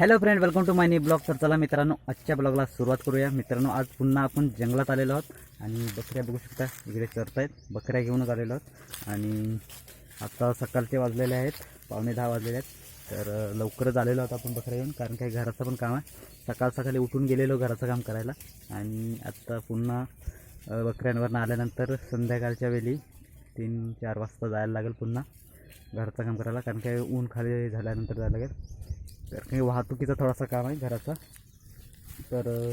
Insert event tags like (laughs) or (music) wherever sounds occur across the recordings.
Hello friend welcome to my new blog तर चला मित्रांनो आजच्या ब्लॉगला सुरुवात करूया. मित्रांनो आज पुन्हा आपण जंगलात आलेलो आहोत आणि बकऱ्या बघू शकता इकडे चरतायत. बकऱ्या घेऊनच आलेलो आहोत. आणि आता सकाळचे वाजलेले आहेत पावणे दहा वाजलेले आहेत. तर लवकरच आलेलो आहोत आपण बकऱ्या घेऊन कारण काही घराचं पण काम आहे. सकाळ सकाळी उठून गेलेलो घराचं काम करायला. आणि आत्ता पुन्हा बकऱ्यांवरनं आल्यानंतर संध्याकाळच्या वेळी तीन चार वाजता जायला लागेल पुन्हा घराचं काम करायला. कारण काही ऊन खाली झाल्यानंतर जायला लागेल. तर काही वाहतुकीचा थोडासा काम आहे घराचा. तर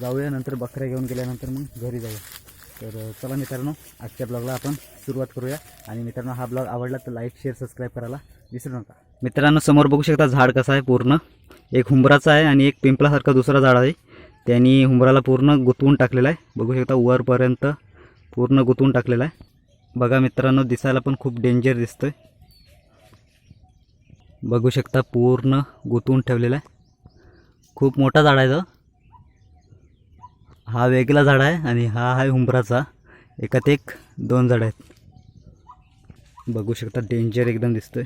जाऊया नंतर बकऱ्या घेऊन गेल्यानंतर मग घरी जाऊया. तर चला मित्रांनो आजच्या ब्लॉगला आपण सुरुवात करूया. आणि मित्रांनो हा ब्लॉग आवडला तर लाईक शेअर सबस्क्राईब करायला विसरू नका. मित्रांनो समोर बघू शकता झाड कसं आहे पूर्ण. एक हुंबराचं आहे आणि एक पिंपळासारखा दुसरा झाड आहे. त्यांनी हुंबराला पूर्ण गुंतवून टाकलेलं आहे. बघू शकता वरपर्यंत पूर्ण गुंतवून टाकलेला आहे. बघा मित्रांनो दिसायला पण खूप डेंजर दिसतोय. बघू शकता पूर्ण गुंतवून ठेवलेला आहे. खूप मोठा झाड आहे तो. हा वेगळा झाड आहे आणि हा आहे हुंबराचा एकात एक दोन झाड आहेत. बघू शकता डेंजर एकदम दिसतोय.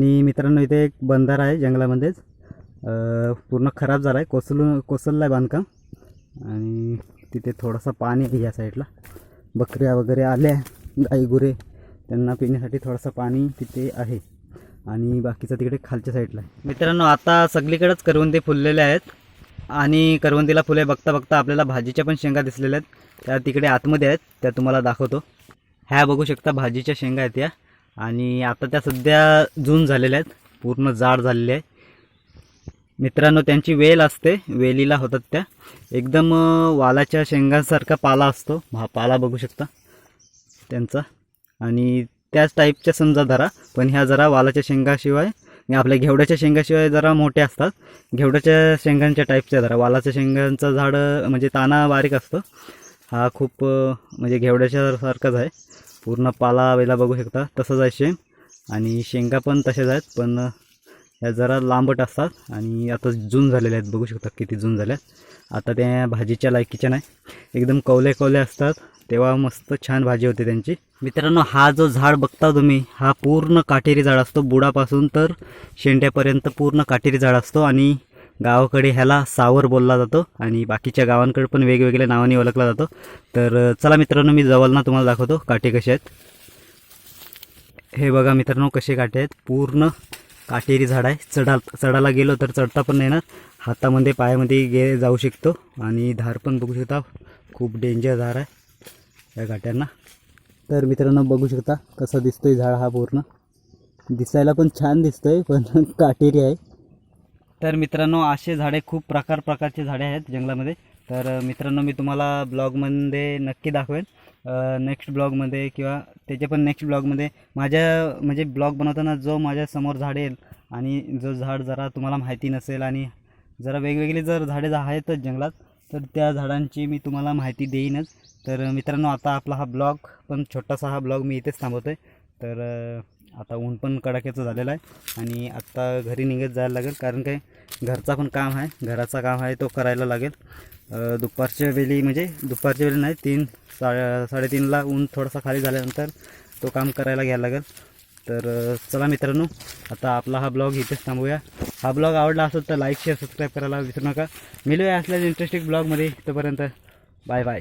आणि मित्रांनो इथे एक बंधारा आहे जंगलामध्येच. पूर्ण खराब झाला आहे कोसलून कोसलला आहे बांधकाम. आणि तिथे थोडंसं पाणी आहे या साईडला. बकऱ्या वगैरे आल्या गाई गुरे त्यांना पिण्यासाठी थोडंसं पाणी तिथे आहे. आणि बाकीचं तिकडे खालच्या साईडला आहे. मित्रांनो आता सगळीकडेच करवंदी फुललेले आहेत. आणि करवंदीला फुले बघता बघता आपल्याला भाजीच्या पण शेंगा दिसलेल्या आहेत. त्या तिकडे आतमध्ये आहेत. त्या तुम्हाला दाखवतो. ह्या बघू शकता भाजीच्या शेंगा आहेत या. आणि आता त्या सध्या जून झालेल्या आहेत. पूर्ण जाड झालेले आहे. मित्रांनो त्यांची वेल असते. वेलीला होतात त्या. एकदम वालाच्या शेंगांसारखा पाला असतो. हा पाला बघू शकता. त्यांचा. आणि त्याच टाईपच्या समजा धरा. पण ह्या जरा वालाच्या शेंगाशिवाय आपल्या घेवड्याच्या शेंगाशिवाय जरा मोठे असतात. घेवड्याच्या शेंगांच्या टाईपच्या जरा वालाच्या शेंगांचं झाड म्हणजे ताना बारीक असतो. हा खूप म्हणजे घेवड्याच्या सारखाच आहे. पूर्ण पाला वेला बघू शकता तसंच आहे शेंग. आणि शेंगा पण तशाच आहेत पण या जरा लांबट असतात आणि आता जून झालेल्या आहेत बघू शकता किती जून झाल्या आता त्या भाजीच्या लायकीच्या नाही. एकदम कवले कवले असतात तेव्हा मस्त छान भाजी होते त्यांची. मित्रांनो हा जो झाड बघता तुम्ही हा पूर्ण काटेरी झाड असतो. बुडापासून तर शेंड्यापर्यंत पूर्ण काटेरी झाड असतो आणि गावाकडे ह्याला सावर बोलला जातो आणि बाकीच्या गावांकडे पण वेगवेगळ्या नावाने ओळखला जातो. तर चला मित्रांनो मी जवळना तुम्हाला दाखवतो काटे कसे आहेत. हे बघा मित्रांनो कसे काटे आहेत. पूर्ण काटेरी झाड आहे. चढा चढायला गेलो तर चढता पण नाही येणार हातामध्ये पायामध्ये गे जाऊ शकतो. आणि धार पण बघू शकता. खूप डेंजर धार आहे या काट्यांना. तर मित्रांनो बघू शकता कसं दिसतोय झाड हा पूर्ण. दिसायला पण छान दिसतोय पण (laughs) काटेरी आहे. तर मित्रांनो असे झाडे खूप प्रकार प्रकारचे झाडे आहेत जंगलामध्ये. तर मित्रांनो मी तुम्हाला ब्लॉगमध्ये नक्की दाखवेन. नेक्स्ट ब्लॉगमध्ये किंवा त्याच्या पण नेक्स्ट ब्लॉगमध्ये माझ्या म्हणजे ब्लॉग बनवताना जो माझ्यासमोर झाड येईल आणि जो झाड जरा तुम्हाला माहिती नसेल आणि जरा वेगवेगळी जर झाडे आहेतच जंगलात तर त्या झाडांची मी तुम्हाला माहिती देईनच. तर मित्रांनो आता आपला हा ब्लॉग पण छोटासा हा ब्लॉग मी इथेच थांबवतो आहे तर आता ऊन पण कडाक्याचं झालेलं आहे आणि आत्ता घरी निघत जायला लागेल. कारण काय घरचा पण काम आहे. घराचा काम आहे तो करायला लागेल. दुपारच्या वेळी म्हणजे दुपारच्या वेळी नाही तीन सा साडेतीनला ऊन थोडासा खाली झाल्यानंतर तो काम करायला घ्यायला लागेल. तर चला मित्रांनो आता आपला हा ब्लॉग इथेच थांबूया. हा ब्लॉग आवडला असेल तर लाईक शेअर सबस्क्राईब करायला विसरू नका. मिळूया असल्यास इंटरेस्टिंग ब्लॉगमध्ये तोपर्यंत बाय बाय.